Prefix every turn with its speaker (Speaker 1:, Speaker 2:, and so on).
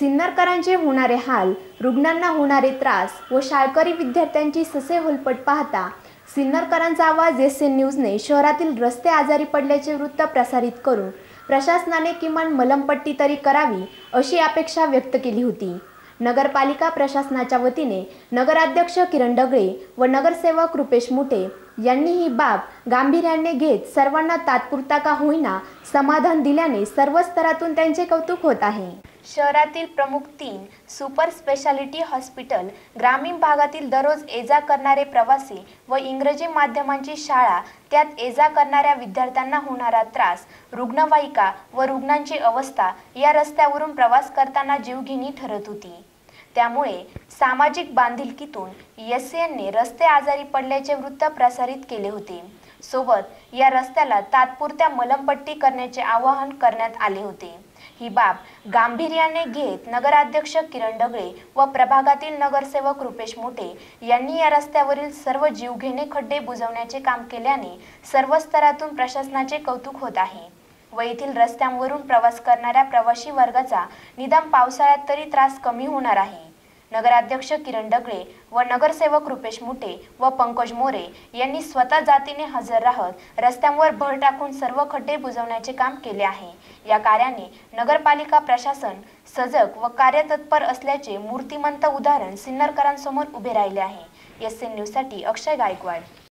Speaker 1: सिन्नरकरांचे होणारे हाल रुग्णांना होणारे त्रास व शाळकरी विद्यार्थ्यांची ससे होलपट पाहता सिन्नरकरांचा आवाज एस एन न्यूजने शहरातील रस्ते आजारी पडल्याचे वृत्त प्रसारित करून प्रशासनाने किमान मलमपट्टी तरी करावी अशी अपेक्षा व्यक्त केली होती. नगरपालिका प्रशासनाच्या वतीने नगराध्यक्ष किरण डगळे व नगरसेवक रुपेश मुटे यांनी ही बाब गांभीर्याने घेत सर्वांना तात्पुरता का होईना समाधान दिल्याने सर्व स्तरातून त्यांचे कौतुक होत आहे. शहरातील प्रमुख तीन सुपर स्पेशालिटी हॉस्पिटल ग्रामीण भागातील दररोज ये जा करणारे प्रवासी व इंग्रजी माध्यमांची शाळा त्यात ये जा करणाऱ्या विद्यार्थ्यांना होणारा त्रास रुग्णवाहिका व रुग्णांची अवस्था या रस्त्यावरून प्रवास करताना जीवघेणी ठरत होती. त्यामुळे सामाजिक बांधिलकीतून एस एनने रस्ते आजारी पडल्याचे वृत्त प्रसारित केले होते. सोबत या रस्त्याला तात्पुरत्या मलमपट्टी करण्याचे आवाहन करण्यात आले होते. ही बाब गांभीर्याने घेत नगराध्यक्ष किरण डगळे व प्रभागातील नगरसेवक रुपेश मोठे यांनी या रस्त्यावरील सर्व जीवघेणे खड्डे बुजवण्याचे काम केल्याने सर्व स्तरातून प्रशासनाचे कौतुक होत आहे. व येथील रस्त्यांवरून प्रवास करणाऱ्या प्रवासी वर्गाचा निदान पावसाळ्यात तरी त्रास कमी होणार आहे. नगराध्यक्ष किरण डगळे व नगरसेवक रुपेश मुटे व पंकज मोरे यांनी स्वतः जातीने हजर राहत रस्त्यांवर भर टाकून सर्व खड्डे बुजवण्याचे काम केले आहे. या कार्याने नगरपालिका प्रशासन सजग व कार्यतत्पर असल्याचे मूर्तिमंत उदाहरण सिन्नरकरांसमोर उभे राहिले आहे. एस एन न्यूजसाठी अक्षय गायकवाड.